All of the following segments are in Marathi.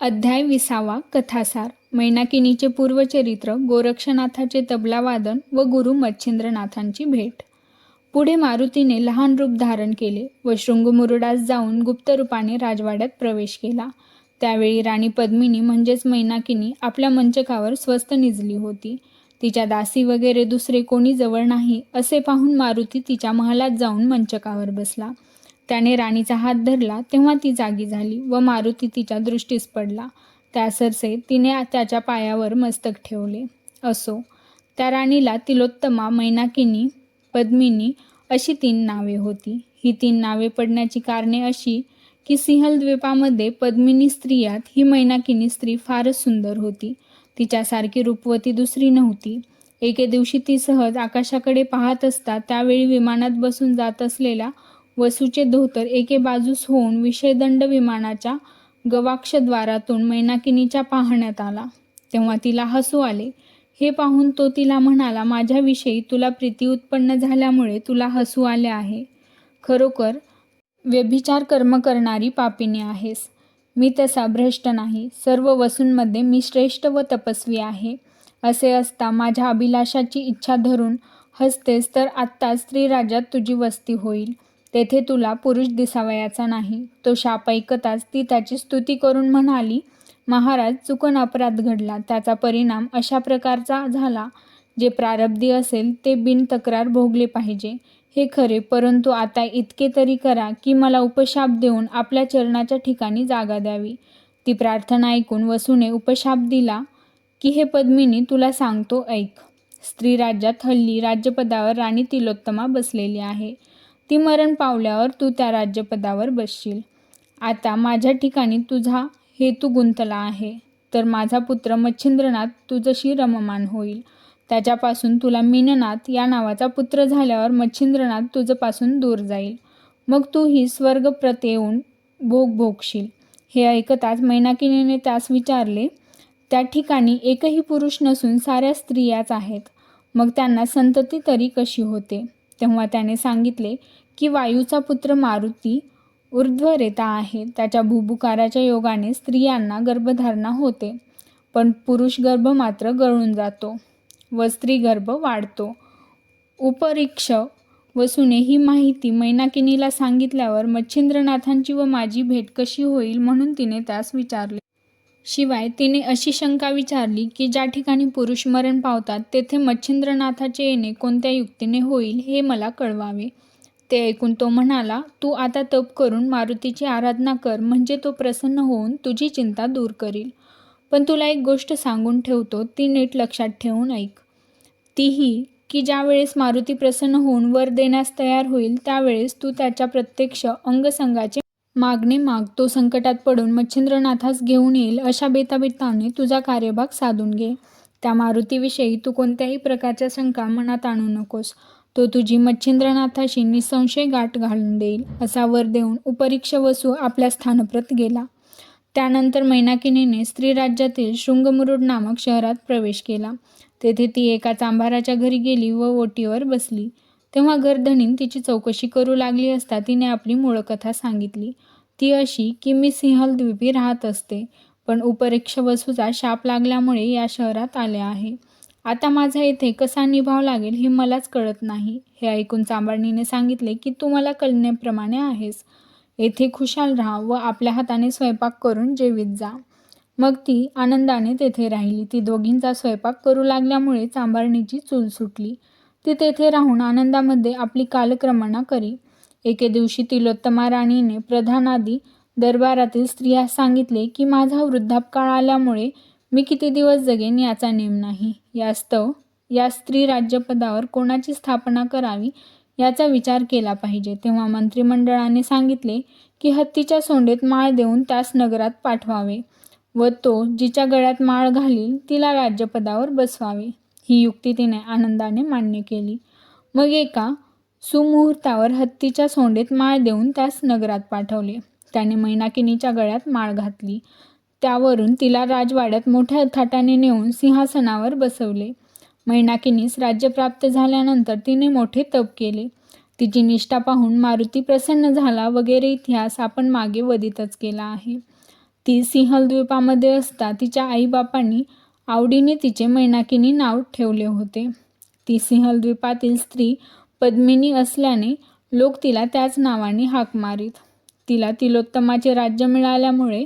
अध्याय विसावा कथासार. मैनाकिनीचे पूर्वचरित्र गोरक्षनाथाचे तबलावादन व गुरु मच्छिंद्रनाथांची भेट. पुढे मारुतीने लहान रूप धारण केले व शृंगमुरुडास जाऊन गुप्त रूपाने राजवाड्यात प्रवेश केला. त्यावेळी राणी पद्मिनी म्हणजेच मैनाकिनी आपल्या मंचकावर स्वस्थ निजली होती. तिच्या दासी वगैरे दुसरे कोणी जवळ नाही असे पाहून मारुती तिच्या महालात जाऊन मंचकावर बसला. त्याने राणीचा हात धरला तेव्हा ती जागी झाली व मारुती तिच्या दृष्टीस पडला. त्या सरसे तिने त्याच्या पायावर मस्तक ठेवले. असो त्या राणीला तिलोत्तमा मैनाकिनी पद्मिनी अशी तीन नावे होती. ही तीन नावे पडण्याची कारणे अशी की सिंहल द्वीपामध्ये पद्मिनी स्त्रियात ही मैनाकिनी स्त्री फारच सुंदर होती. तिच्यासारखी रूपवती दुसरी नव्हती. एके दिवशी ती सहज आकाशाकडे पाहत असता त्यावेळी विमानात बसून जात असलेला वसूचे धोतर एके बाजूस होऊन विषयदंड विमानाच्या गवाक्षद्वारातून मैनाकिनीच्या पाहण्यात आला. तेव्हा तिला हसू आले. हे पाहून तो तिला म्हणाला माझ्याविषयी तुला प्रीती उत्पन्न झाल्यामुळे तुला हसू आले आहे. खरोखर व्यभिचार कर्म करणारी पापिनी आहेस. मी तसा भ्रष्ट नाही. सर्व वसूंमध्ये मी श्रेष्ठ व तपस्वी आहे. असे असता माझ्या अभिलाषाची इच्छा धरून हसतेस तर आत्ता स्त्रीराज्यात तुझी वस्ती होईल. तेथे तुला पुरुष दिसावयाचा नाही. तो शाप ऐकताच ती त्याची स्तुती करून म्हणाली महाराज चुकून अपराध घडला. त्याचा परिणाम अशा प्रकारचा झाला. जे प्रारब्धी असेल ते बिन तक्रार भोगले पाहिजे. हे खरे परंतु आता इतके तरी करा की मला उपशाप देऊन आपल्या चरणाच्या ठिकाणी जागा द्यावी. ती प्रार्थना ऐकून वसूने उपशाप दिला की हे पद्मिनी तुला सांगतो ऐक. स्त्री राज्यात हल्ली राज्यपदावर राणी तिलोत्तमा बसलेली आहे. ती मरण पावल्यावर तू त्या राज्यपदावर बसशील. आता माझ्या ठिकाणी तुझा हेतू गुंतला आहे. तर माझा पुत्र मच्छिंद्रनाथ तुझशी रममान होईल. त्याच्यापासून तुला मीननाथ या नावाचा पुत्र झाल्यावर मच्छिंद्रनाथ तुझपासून दूर जाईल. मग तू ही स्वर्गप्रत येऊन भोग भोगशील. हे ऐकताच मैनाकिनीने त्यास विचारले त्या ठिकाणी एकही पुरुष नसून साऱ्या स्त्रियाच आहेत. मग त्यांना संतती तरी कशी होते? तेव्हा त्याने सांगितले की वायूचा पुत्र मारुती ऊर्ध्वरेता आहे. त्याच्या भूभुकाराच्या योगाने स्त्रियांना गर्भधारणा होते पण पुरुष गर्भ मात्र गळून जातो व स्त्री गर्भ वाढतो. उपरीक्ष वसूने ही माहिती मैनाकिनीला सांगितल्यावर मच्छिंद्रनाथांची व माझी भेट कशी होईल म्हणून तिने त्यास विचारले. शिवाय तिने अशी शंका विचारली की ज्या ठिकाणी पुरुष मरण पावतात तेथे मच्छिंद्रनाथाचे येणे कोणत्या युक्तीने होईल हे मला कळवावे. ते ऐकून तो म्हणाला तू आता तप करून मारुतीची आराधना कर म्हणजे तो प्रसन्न होऊन तुझी चिंता दूर करील. पण तुला एक गोष्ट सांगून ठेवतो ती नीट लक्षात ठेवून ऐक. तीही की ज्यावेळेस मारुती प्रसन्न होऊन वर देण्यास तयार होईल त्यावेळेस तू त्याच्या प्रत्यक्ष अंगसंगाचे मागणे माग तो संकटात पडून मच्छिंद्रनाथास घेऊन येईल अशा बेताबेताने तुझा कार्यभाग साधून घे. त्या मारुतीविषयी तू कोणत्याही प्रकारच्या शंका मनात आणू नकोस. तो तुझी मच्छिंद्रनाथाशी निसंशय गाठ घालून देईल असा वर देऊन उपरीक्ष वसू आपल्या स्थानप्रत गेला. त्यानंतर मैनाकिनीने स्त्री राज्यातील शृंगमुरुड नामक शहरात प्रवेश केला. तेथे ती एका चांभाराच्या घरी गेली व ओटीवर बसली. तेव्हा घरधणीन तिची चौकशी करू लागली असता तिने आपली मूळ कथा सांगितली. ती अशी की मी सिंहलद्वीपी राहत असते पण उपरीक्ष वसूचा शाप लागल्यामुळे या शहरात आले आहे. आता माझा येथे कसा निभाव लागेल हे मलाच कळत नाही. हे ऐकून चांबारणीने सांगितले की तू मला कळण्याप्रमाणे आहेस. येथे खुशाल राहा व आपल्या हाताने स्वयंपाक करून जेवीत जा. मग ती आनंदाने तेथे राहिली. ती दोघींचा स्वयंपाक करू लागल्यामुळे चांबारणीची चूल सुटली. ती तेथे राहून आनंदामध्ये आपली कालक्रमणा करी. एके दिवशी तिलोत्तमा राणीने प्रधानादी दरबारातील स्त्रिया सांगितले की माझा वृद्धापकाळ आल्यामुळे मी किती दिवस जगेन याचा नेम नाही. यास्तव या स्त्री राज्यपदावर कोणाची स्थापना करावी याचा विचार केला पाहिजे. तेव्हा मंत्रिमंडळाने सांगितले की हत्तीच्या सोंडेत माळ देऊन त्यास नगरात पाठवावे व तो जिच्या गळ्यात माळ घालील तिला राज्यपदावर बसवावे. ही युक्ती तिने आनंदाने मान्य केली. मग एका सुमुहूर्तावर हत्तीच्या सोंडेत माळ देऊन त्यास नगरात पाठवले. त्याने मैनाकिनीच्या गळ्यात माळ घातली. त्यावरून तिला राजवाड्यात मोठ्या थाटाने नेऊन सिंहासनावर बसवले. मैनाकिनीस राज्य प्राप्त झाल्यानंतर तिने मोठे तप केले. तिची निष्ठा पाहून मारुती प्रसन्न झाला. वगैरे इतिहास आपण मागे वदितच केला आहे. ती सिंहलद्वीपामध्ये असता तिच्या आईबापांनी आवडीने तिचे मैनाकिनी नाव ठेवले होते. ती सिंहलद्वीपातील स्त्री पद्मिनी असल्याने लोक तिला त्याच नावाने हाक मारीत. तिला तिलोत्तमाचे राज्य मिळाल्यामुळे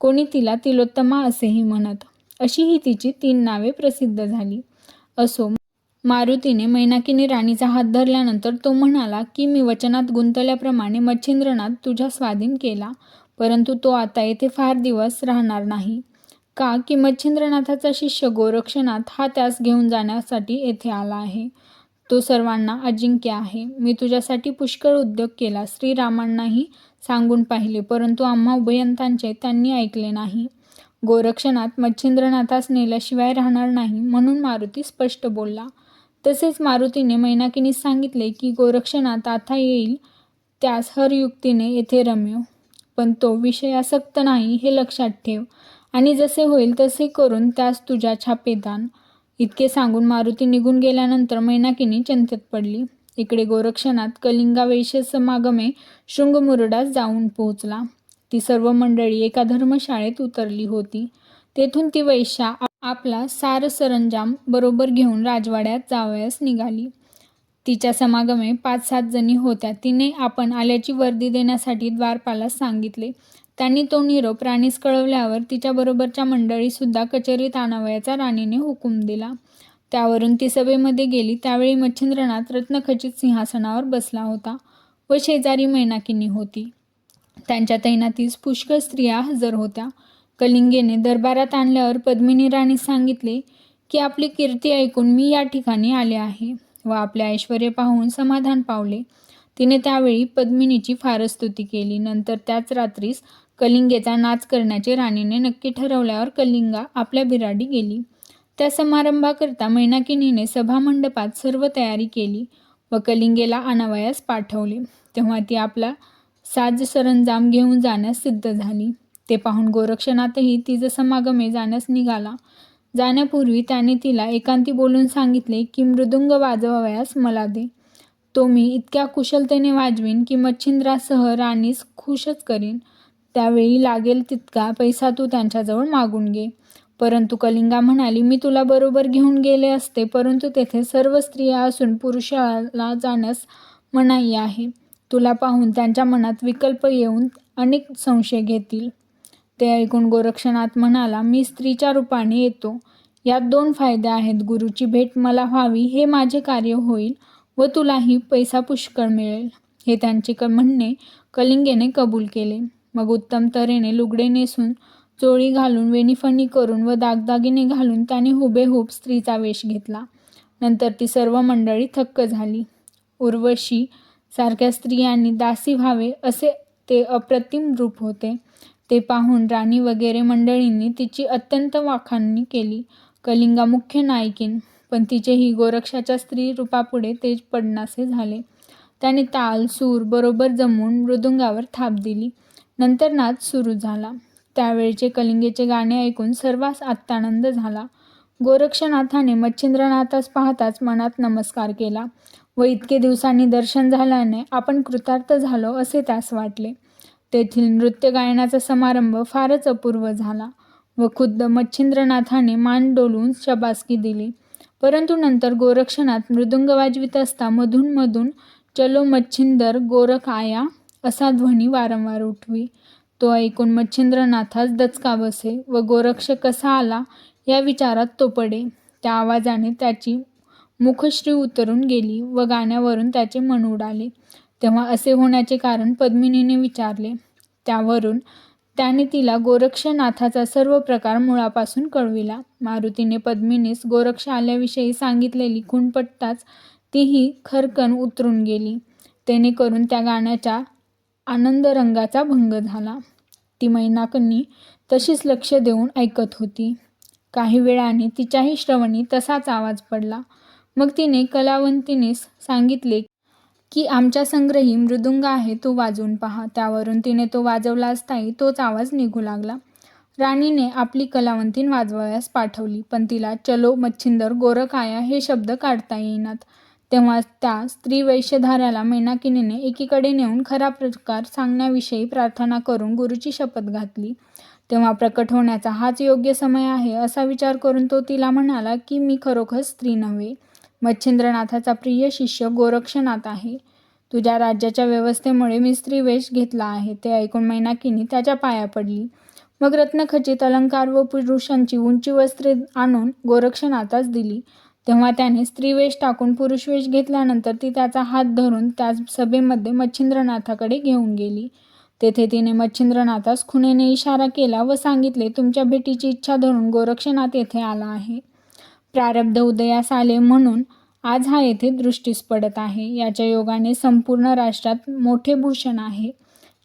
कोणी तिला तिलोत्तमा असेही म्हणत. अशी ही तिची तीन नावे प्रसिद्ध झाली. असो मारुतीने मैनाकिनी राणीचा हात धरल्यानंतर तो म्हणाला की मी वचनात गुंतल्याप्रमाणे मच्छिंद्रनाथ तुझ्या स्वाधीन केला परंतु तो आता येथे फार दिवस राहणार नाही. का की मच्छिंद्रनाथाचा शिष्य गोरक्षनाथ हा त्यास घेऊन जाण्यासाठी येथे आला आहे. तो सर्वांना अजिंक्य आहे. मी तुझ्यासाठी पुष्कळ उद्योग केला. श्रीरामांनाही सांगून पाहिले परंतु आम्हा उभयंतांचे त्यांनी ऐकले नाही. गोरक्षनाथ मच्छिंद्रनाथास नेल्याशिवाय राहणार नाही म्हणून मारुती स्पष्ट बोलला. तसेच मारुतीने मैनाकिनीस सांगितले की गोरक्षनाथ आता येईल त्यास हरयुक्तीने येथे रम्यो. पण तो विषयासक्त नाही हे लक्षात ठेव. आणि जसे होईल तसे करून त्यास तुझ्या छापेदान. इतके सांगून मारुती निघून गेल्यानंतर मैनाकिनी चिंतेत पडली. इकडे गोरक्षणात कलिंगा वैश्य समागमे शृंगमुरडास जाऊन पोहोचला. ती सर्व मंडळी एका धर्मशाळेत उतरली होती. तेथून ती वैश्या आपला सार सरंजाम बरोबर घेऊन राजवाड्यात जावयास निघाली. तिच्या समागमे पाच सात जणी होत्या. तिने आपण आल्याची वर्दी देण्यासाठी द्वारपालास सांगितले. त्यांनी तो निरोप राणीस कळवल्यावर तिच्याबरोबरच्या मंडळीसुद्धा कचेरीत आणावयाचा राणीने हुकूम दिला. त्यावरून ती सभेमध्ये गेली. त्यावेळी मच्छिंद्रनाथ रत्नखचित सिंहासनावर बसला होता व शेजारी मैनाकिनी होती. त्यांच्या तैनातीस पुष्कळ स्त्रिया हजर होत्या. कलिंगेने दरबारात आणल्यावर पद्मिनी राणी सांगितले की आपली कीर्ती ऐकून मी या ठिकाणी आले आहे. व आपले ऐश्वर पाहून समाधान पावले. तिने त्यावेळी पद्मिनीची फार स्तुती केली. नंतर त्याच रात्रीस कलिंगेचा नाच करण्याचे राणीने नक्की ठरवल्यावर कलिंगा आपल्या बिराडी गेली. त्या समारंभाकरता मैनाकिनीने सभामंडपात सर्व तयारी केली व कलिंगेला आणावयास पाठवले. तेव्हा ती आपला साज सरंजाम घेऊन जाण्यास सिद्ध झाली. ते पाहून गोरक्षनाथही तिचं समागमे जाण्यास निघाला. जाण्यापूर्वी त्याने तिला एकांती बोलून सांगितले की मृदुंग वाजवावयास मला दे. तो मी इतक्या कुशलतेने वाजवीन की मच्छिंद्रासह राणीस खुशच करीन. त्यावेळी लागेल तितका पैसा तू त्यांच्याजवळ मागून घे. परंतु कलिंगा म्हणाली मी तुला बरोबर घेऊन गेले असते परंतु तेथे सर्व स्त्रिया असून पुरुषाला जाण्यास मनाई आहे. तुला पाहून त्यांच्या मनात विकल्प येऊन अनेक संशय घेतील. ते ऐकून गोरक्षनाथ म्हणाला मी स्त्रीच्या रूपाने येतो. यात दोन फायदे आहेत गुरुची. भेट मला व्हावी हे माझे कार्य होईल व तुलाही पैसा पुष्कळ मिळेल. हे त्यांचे क म्हणणे कलिंगेने कबूल केले. मग उत्तम तऱ्हेने लुगडे नेसून चोळी घालून वेणीफणी करून व दागदागिने घालून त्याने हुबेहूब स्त्रीचा वेश घेतला. नंतर ती सर्व मंडळी थक्क झाली. उर्वशी सारख्या स्त्रियांनी दासी व्हावे असे ते अप्रतिम रूप होते. ते पाहून राणी वगैरे मंडळींनी तिची अत्यंत वाखाणणी केली. कलिंगा मुख्य नायकीन पण तिचेही गोरक्षाच्या स्त्री रूपापुढे तेज पडनासे झाले. त्याने ताल सूर बरोबर जमवून मृदुंगावर थाप दिली. नंतर नाच सुरू झाला. त्यावेळचे कलिंगेचे गाणे ऐकून सर्वांस आत्तानंद झाला. गोरक्षनाथाने मच्छिंद्रनाथास पाहताच मनात नमस्कार केला व इतके दिवसांनी दर्शन झाल्याने आपण कृतार्थ झालो असे त्यास वाटले. तेथील नृत्य गायनाचा समारंभ फारच अपूर्व झाला व खुद्द मच्छिंद्रनाथाने मान डोलून शबासकी दिली. परंतु नंतर गोरक्षनाथ मृदुंग वाजवित असता मधून मधून चलो मच्छिंदर गोरख आया असा ध्वनी वारंवार उठवी. तो ऐकून मच्छिंद्रनाथास दचका बसे व गोरक्ष कसा आला या विचारात तो पडे. त्या आवाजाने त्याची मुखश्री उतरून गेली व गाण्यावरून त्याचे मन उडाले. तेव्हा असे होण्याचे कारण पद्मिनीने विचारले. त्यावरून त्याने तिला गोरक्षनाथाचा सर्व प्रकार मुळापासून कळविला. मारुतीने पद्मिनीस गोरक्ष आल्याविषयी सांगितलेली खूण पटताच तीही खरकन उतरून गेली. तेणे करून त्या गाण्याच्या आनंदरंगाचा भंग झाला. ती मैनाकनी तशीच लक्ष देऊन ऐकत होती. काही वेळाने तिच्याही श्रवणी तसाच आवाज पडला. मग तिने कलावंतीनेस सांगितले की आमच्या संग्रही मृदुंग आहे तो वाजवून पहा. त्यावरून तिने तो वाजवला असताही तोच आवाज निघू लागला. राणीने आपली कलावंतीन वाजवायास पाठवली पण तिला चलो मच्छिंदर गोरखाया हे शब्द काढता येईनात. तेव्हा त्या स्त्री वैश्यधाऱ्याला मैनाकिनीने एकीकडे नेऊन खरा प्रकार सांगण्याविषयी प्रार्थना करून गुरुची शपथ घातली. तेव्हा प्रकट होण्याचा हाच योग्य समय आहे असा विचार करून तो तिला म्हणाला की मी खरोखर स्त्री नव्हे. मच्छिंद्रनाथाचा प्रिय शिष्य गोरक्षनाथ आहे. तुझ्या राज्याच्या व्यवस्थेमुळे मी स्त्रीवेश घेतला आहे. ते ऐकून मैनाकीनी त्याच्या पाया पडली. मग रत्नखचित अलंकार व पुरुषांची उंची वस्त्रे आणून गोरक्षनाथास दिली. तेव्हा त्याने स्त्रीवेश टाकून पुरुषवेश घेतल्यानंतर ती त्याचा हात धरून त्या सभेमध्ये मच्छिंद्रनाथाकडे घेऊन गेली. तेथे तिने मच्छिंद्रनाथास खुणेने इशारा केला व सांगितले तुमच्या भेटीची इच्छा धरून गोरक्षनाथ येथे आला आहे. प्रारब्ध उदयास आले म्हणून आज हा येथे दृष्टीस पडत आहे. याच्या योगाने संपूर्ण राष्ट्रात मोठे भूषण आहे.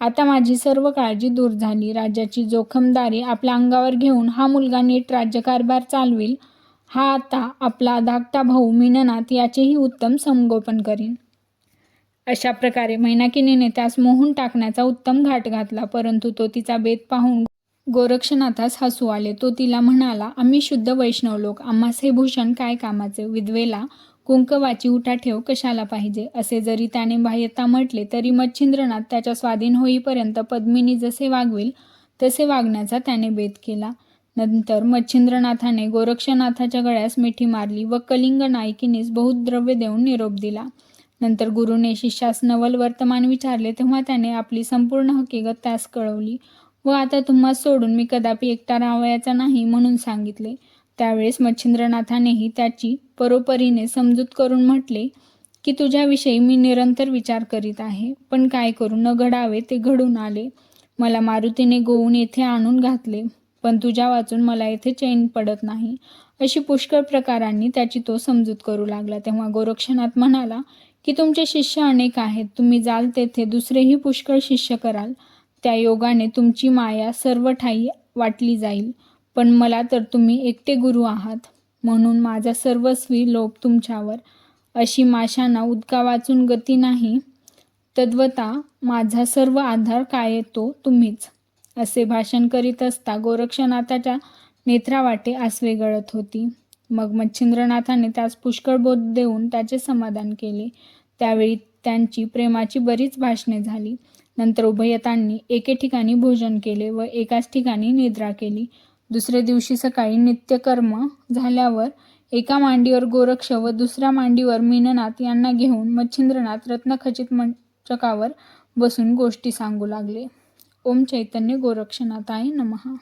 आता माझी सर्व काळजी दूर झाली. राज्याची जोखमदारी आपल्या अंगावर घेऊन हा मुलगा नीट राज्यकारभार चालवेल हा आता आपला धाकटा भाऊ मीननाथ याचेही उत्तम संगोपन करीन. अशा प्रकारे मैनाकिनीने त्यास मोहून टाकण्याचा उत्तम घाट घातला परंतु तो तिचा बेत पाहून गोरक्षनाथास हसू आले. तो तिला म्हणाला आम्ही शुद्ध वैष्णव लोक. आम्हास हे भूषण काय कामाचे? विधवेला कुंकवाची उठाठेव कशाला पाहिजे? असे जरी त्याने बाह्यता म्हटले तरी मच्छिंद्रनाथ त्याच्या स्वाधीन होईपर्यंत पद्मिनी जसे वागवेल तसे वागण्याचा त्याने बेत केला. नंतर मच्छिंद्रनाथाने गोरक्षनाथाच्या गळ्यास मिठी मारली व कलिंग नायकिनीस बहुत द्रव्य देऊन निरोप दिला. नंतर गुरुने शिष्यास नवल वर्तमान विचारले तेव्हा त्याने आपली संपूर्ण हकीकत त्यास कळवली. व आता तुम्हा सोडून मी कदापि एकटा राहावयाचा नाही म्हणून सांगितले. त्यावेळेस मच्छिंद्रनाथानेही त्याची परोपरीने समजूत करून म्हटले की तुझ्याविषयी मी निरंतर विचार करीत आहे पण काय करू न घडावे ते घडून आले. मला मारुतीने गोवून येथे आणून घातले पण तुझ्या वाचून मला येथे चैन पडत नाही. अशी पुष्कळ प्रकारांनी त्याची तो समजूत करू लागला. तेव्हा गोरक्षनाथ म्हणाला की तुमचे शिष्य अनेक आहेत. तुम्ही जाल तेथे दुसरेही पुष्कळ शिष्य कराल. त्या योगाने तुमची माया सर्व ठाई वाटली जाईल. पण मला तर तुम्ही एकटे गुरु आहात. म्हणून माझा सर्वस्वी लोभ तुमच्यावर. अशी माशांना उदका वाचून गती नाही. तद्वता माझा सर्व आधार काय तो तुम्हीच. असे भाषण करीत असता गोरक्षनाथाच्या नेत्रावाटे आसवे गळत होती. मग मच्छिंद्रनाथाने त्यास पुष्कळ बोध देऊन त्याचे समाधान केले. त्यावेळी त्यांची प्रेमाची बरीच भाषणे झाली. नंतर उभयतांनी एके ठिकाणी भोजन केले व एकाच ठिकाणी निद्रा केली. दुसऱ्या दिवशी सकाळी नित्यकर्म झाल्यावर एका मांडीवर गोरक्ष व दुसऱ्या मांडीवर मीननाथ यांना घेऊन मच्छिंद्रनाथ रत्नखचित मंचकावर बसून गोष्टी सांगू लागले. ओम चैतन्य गोरक्षनाथाय नमहा